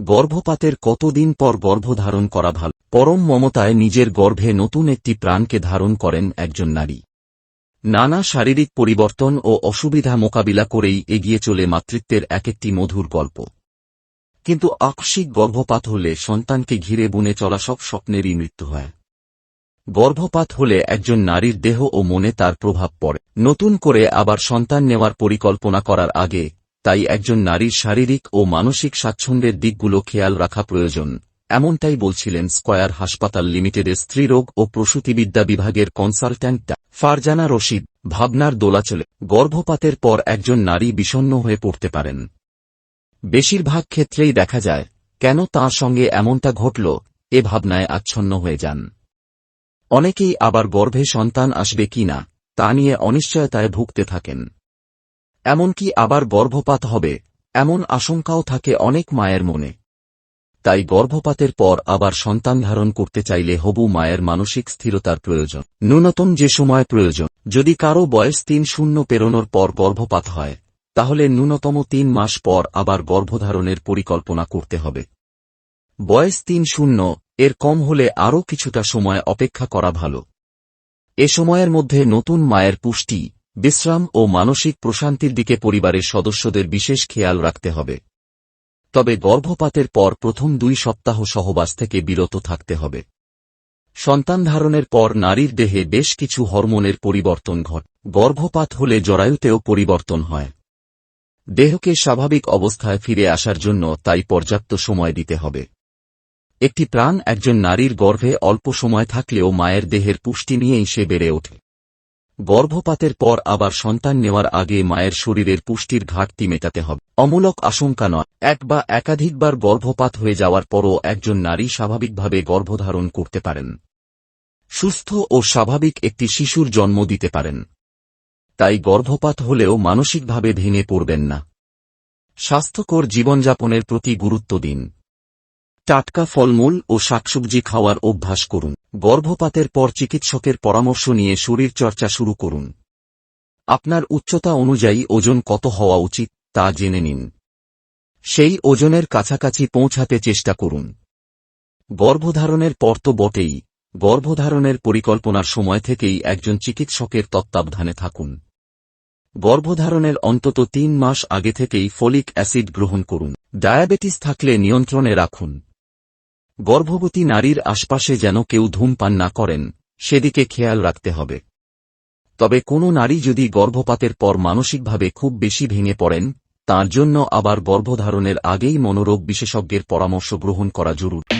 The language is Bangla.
গর্ভপাতের কতদিন পর গর্ভধারণ করা ভালো? পরম মমতায় নিজের গর্ভে নতুন একটি প্রাণকে ধারণ করেন একজন নারী। নানা শারীরিক পরিবর্তন ও অসুবিধা মোকাবিলা করেই এগিয়ে চলে মাতৃত্বের এক একটি মধুর গল্প। কিন্তু আকস্মিক গর্ভপাত হলে সন্তানকে ঘিরে বুনে চলা সব স্বপ্নেরই মৃত্যু হয়। গর্ভপাত হলে একজন নারীর দেহ ও মনে তার প্রভাব পড়ে। নতুন করে আবার সন্তান নেওয়ার পরিকল্পনা করার আগে তাই একজন নারীর শারীরিক ও মানসিক স্বাচ্ছন্দ্যের দিকগুলো খেয়াল রাখা প্রয়োজন। এমনটাই বলছিলেন স্কয়ার হাসপাতাল লিমিটেডের স্ত্রীরোগ ও প্রসূতিবিদ্যা বিভাগের কনসালট্যান্ট ফারজানা রশিদ। ভাবনার দোলাচলে গর্ভপাতের পর একজন নারী বিষণ্ণ হয়ে পড়তে পারেন। বেশিরভাগ ক্ষেত্রেই দেখা যায়, কেন তাঁর সঙ্গে এমনটা ঘটল, এ ভাবনায় আচ্ছন্ন হয়ে যান। অনেকেই আবার গর্ভে সন্তান আসবে কিনা তা নিয়ে অনিশ্চয়তায় ভুগতে থাকেন। এমনকি আবার গর্ভপাত হবে, এমন আশঙ্কাও থাকে অনেক মায়ের মনে। তাই গর্ভপাতের পর আবার সন্তান ধারণ করতে চাইলে হবু মায়ের মানসিক স্থিরতার প্রয়োজন। ন্যূনতম যে সময় প্রয়োজন, যদি কারও বয়স তিন শূন্য পেরোনোর পর গর্ভপাত হয়, তাহলে ন্যূনতম তিন মাস পর আবার গর্ভধারণের পরিকল্পনা করতে হবে। বয়স তিন শূন্য, এর কম হলে আরও কিছুটা সময় অপেক্ষা করা ভালো। এ সময়ের মধ্যে নতুন মায়ের পুষ্টি বিশ্রাম ও মানসিক প্রশান্তির দিকে পরিবারের সদস্যদের বিশেষ খেয়াল রাখতে হবে। তবে গর্ভপাতের পর প্রথম দুই সপ্তাহ সহবাস থেকে বিরত থাকতে হবে। সন্তান ধারণের পর নারীর দেহে বেশ কিছু হরমোনের পরিবর্তন ঘট। গর্ভপাত হলে জরায়ুতেও পরিবর্তন হয়। দেহকে স্বাভাবিক অবস্থায় ফিরে আসার জন্য তাই পর্যাপ্ত সময় দিতে হবে। একটি প্রাণ একজন নারীর গর্ভে অল্প সময় থাকলেও মায়ের দেহের পুষ্টি নিয়েই সে বেড়ে ওঠে। গর্ভপাতের পর আবার সন্তান নেওয়ার আগে মায়ের শরীরের পুষ্টির ঘাটতি মেটাতে হবে। অমূলক আশঙ্কা নয়, এক বা একাধিকবার গর্ভপাত হয়ে যাওয়ার পরও একজন নারী স্বাভাবিকভাবে গর্ভধারণ করতে পারেন। সুস্থ ও স্বাভাবিক একটি শিশুর জন্ম দিতে পারেন। তাই গর্ভপাত হলেও মানসিকভাবে ভেঙে পড়বেন না। স্বাস্থ্যকর জীবনযাপনের প্রতি গুরুত্ব দিন। টাটকা ফলমূল ও শাকসবজি খাওয়ার অভ্যাস করুন। গর্ভপাতের পর চিকিৎসকের পরামর্শ নিয়ে শরীরচর্চা শুরু করুন। আপনার উচ্চতা অনুযায়ী ওজন কত হওয়া উচিত, তা জেনে নিন। সেই ওজনের কাছাকাছি পৌঁছাতে চেষ্টা করুন। গর্ভধারণের পর তো বটেই। গর্ভধারণের পরিকল্পনার সময় থেকেই একজন চিকিৎসকের তত্ত্বাবধানে থাকুন। গর্ভধারণের অন্তত তিন মাস আগে থেকেই ফলিক অ্যাসিড গ্রহণ করুন। ডায়াবেটিস থাকলে নিয়ন্ত্রণে রাখুন। গর্ভবতী নারীর আশপাশে যেন কেউ ধূমপান না করেন, সেদিকে খেয়াল রাখতে হবে। তবে কোনো নারী যদি গর্ভপাতের পর মানসিকভাবে খুব বেশি ভেঙে পড়েন, তার জন্য আবার গর্ভধারণের আগেই মনোরোগ বিশেষজ্ঞের পরামর্শ গ্রহণ করা জরুরি।